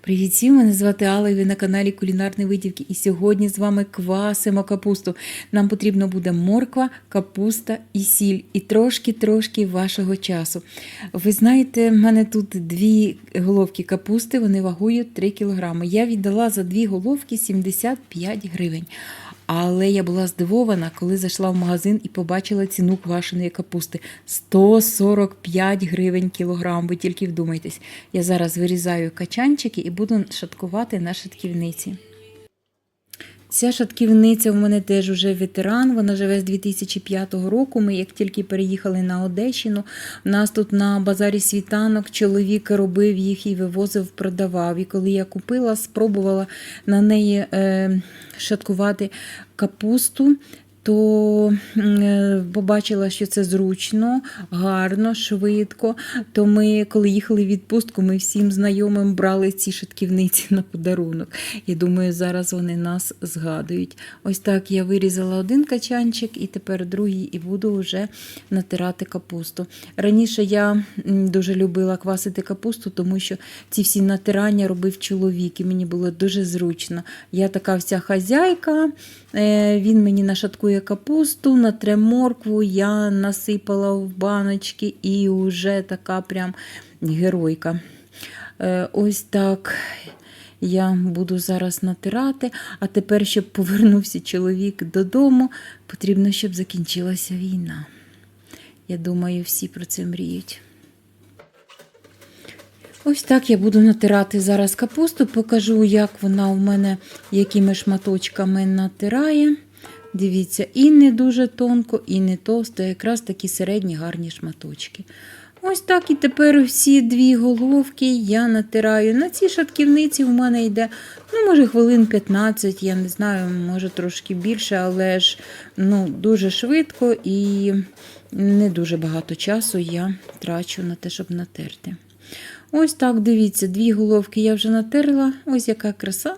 Привіт всім, мене звати Алла, і ви на каналі Кулінарні Витівки. І сьогодні з вами квасимо капусту. Нам потрібно буде морква, капуста і сіль, і трошки-трошки вашого часу. Ви знаєте, в мене тут дві головки капусти, вони вагою 3 кг. Я віддала за дві головки 75 гривень. Але я була здивована, коли зайшла в магазин і побачила ціну квашеної капусти 145 гривень кілограм. Ви тільки вдумайтесь. Я зараз вирізаю качанчики і буду шаткувати на шатківниці. Ця шатківниця в мене теж уже ветеран. Вона живе з 2005 року. Ми як тільки переїхали на Одещину, у нас тут на базарі світанок чоловік робив їх і вивозив, продавав. І коли я купила, спробувала на неї е, шаткувати капусту. То е, побачила, що це зручно, гарно, швидко. То ми, коли їхали в відпустку, ми всім знайомим брали ці шатківниці на подарунок. Я думаю, зараз вони нас згадують. Ось так я вирізала один качанчик і тепер другий, і буду вже натирати капусту. Раніше я дуже любила квасити капусту, тому що ці всі натирання робив чоловік, і мені було дуже зручно. Я така вся хазяйка, е, він мені нашаткує капусту, натре моркву, я насипала в баночки і вже така прям геройка. Е, Ось так я буду зараз натирати. А тепер, щоб повернувся чоловік додому, потрібно, щоб закінчилася війна. Я думаю, всі про це мріють. Ось так я буду натирати зараз капусту, покажу, як вона у мене якими шматочками натирає. Дивіться, і не дуже тонко, і не товсто, якраз такі середні гарні шматочки. Ось так і тепер всі дві головки я натираю. На цій шатківниці в мене йде, ну, може, хвилин 15, я не знаю, може трошки більше, але ж ну, дуже швидко і не дуже багато часу я трачу на те, щоб натерти. Ось так, дивіться, дві головки я вже натерла, ось яка краса.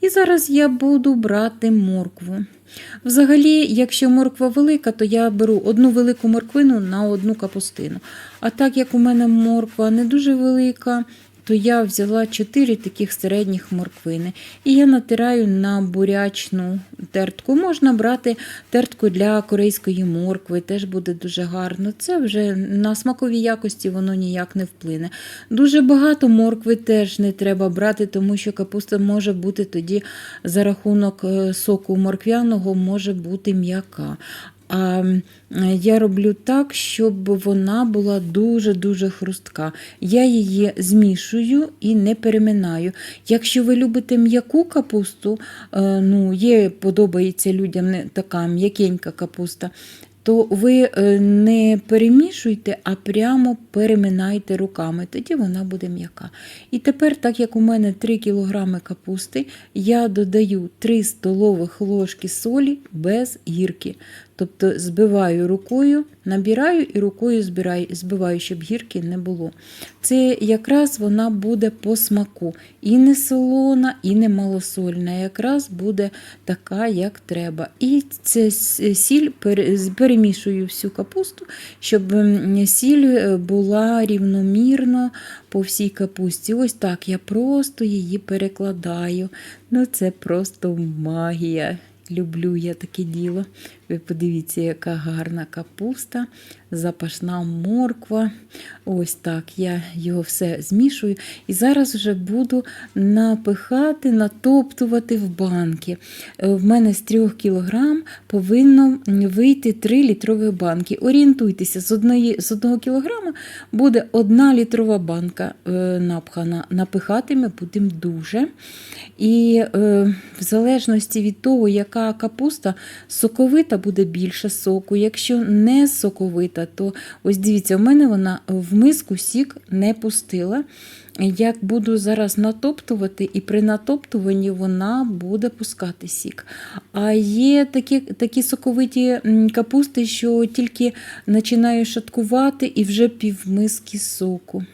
І зараз я буду брати моркву. Взагалі, якщо морква велика, то я беру одну велику морквину на одну капустину. А так як у мене морква не дуже велика, то я взяла 4 таких середніх морквини. І я натираю на бурячну тертку. Можна брати тертку для корейської моркви, теж буде дуже гарно. Це вже на смаковій якості воно ніяк не вплине. Дуже багато моркви теж не треба брати, тому що капуста може бути тоді за рахунок е, соку морквяного може бути м'яка. А я роблю так, щоб вона була дуже-дуже хрустка. Я її змішую і не переминаю. Якщо ви любите м'яку капусту, е, ну, є, подобається людям така м'якенька капуста, то ви е, не перемішуйте, а прямо переминайте руками, тоді вона буде м'яка. І тепер, так як у мене 3 кг капусти, я додаю 3 столових ложки солі без гірки. Тобто збиваю рукою, набираю і рукою збираю, збиваю, щоб гірки не було. Це якраз вона буде по смаку. І не солона, і не малосольна. Якраз буде така, як треба. І це сіль перемішую всю капусту, щоб сіль була рівномірно по всій капусті. Ось так я просто її перекладаю. Ну, це просто магія. Люблю я таке діло. Ви подивіться, яка гарна капуста, запашна морква. Ось так я його все змішую. І зараз вже буду напихати, натоптувати в банки. Е, В мене з 3 кг повинно вийти 3 літрові банки. Орієнтуйтеся, з 1 з 1 кг буде 1 літрова банка е, напхана. Напихати ми будемо дуже. І е, в залежності від того, яка капуста соковита, буде більше соку. Якщо не соковита, то ось дивіться, в мене вона в миску сік не пустила. Як буду зараз натоптувати, і при натоптуванні вона буде пускати сік. А є такі такі соковиті капусти, що тільки починаю шаткувати і вже півмиски соку.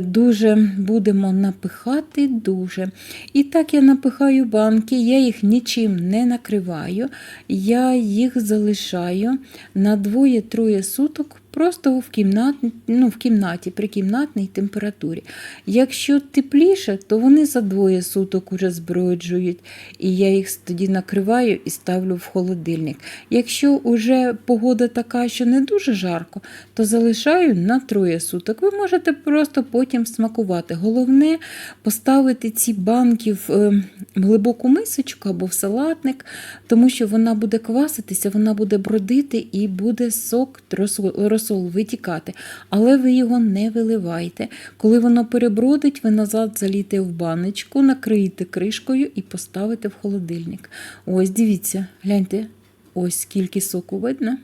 Дуже будемо напихати, дуже. І так я напихаю банки, я їх нічим не накриваю, я їх залишаю на двоє-троє суток Просто в кімнаті, ну, в кімнаті при кімнатній температурі. Якщо тепліше, то вони за двоє суток уже зброджують, і я їх тоді накриваю і ставлю в холодильник. Якщо вже погода така, що не дуже жарко, то залишаю на троє суток. Ви можете просто потім смакувати. Головне поставити ці банки в е, глибоку мисочку або в салатник, тому що вона буде кваситися, вона буде бродити і буде сок розсол, розсол витікати. Але ви його не виливайте. Коли воно перебродить, ви назад заліте в баночку, накриєте кришкою і поставите в холодильник. Ось, дивіться, гляньте, ось скільки соку видно.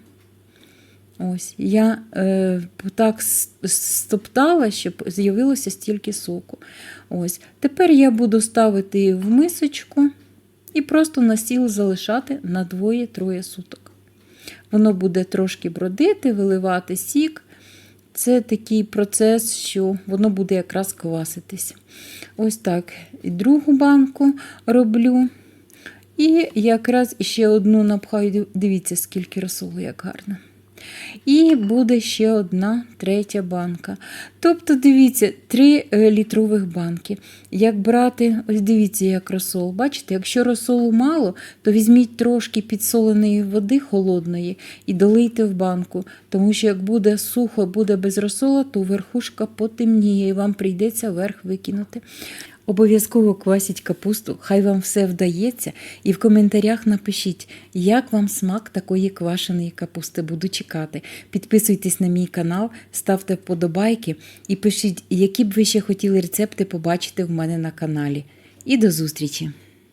Ось, я е, так стоптала, щоб з'явилося стільки соку. Ось. Тепер я буду ставити в мисочку і просто на стіл залишати на двоє-троє суток. Воно буде трошки бродити, виливати сік. Це такий процес, що воно буде якраз кваситись. Ось так. І другу банку роблю. І якраз ще одну напхаю. Дивіться, скільки розсолу, як гарно. І буде ще одна третя банка. Тобто, дивіться, три е, літрових банки. Як брати, ось дивіться, як розсол. Бачите, якщо розсолу мало, то візьміть трошки підсоленої води холодної і долийте в банку. Тому що як буде сухо, буде без розсола, то верхушка потемніє і вам прийдеться верх викинути. Обов'язково квасіть капусту, хай вам все вдається, і в коментарях напишіть, як вам смак такої квашеної капусти. Буду чекати. Підписуйтесь на мій канал, ставте вподобайки і пишіть, які б ви ще хотіли рецепти побачити в мене на каналі. І до зустрічі!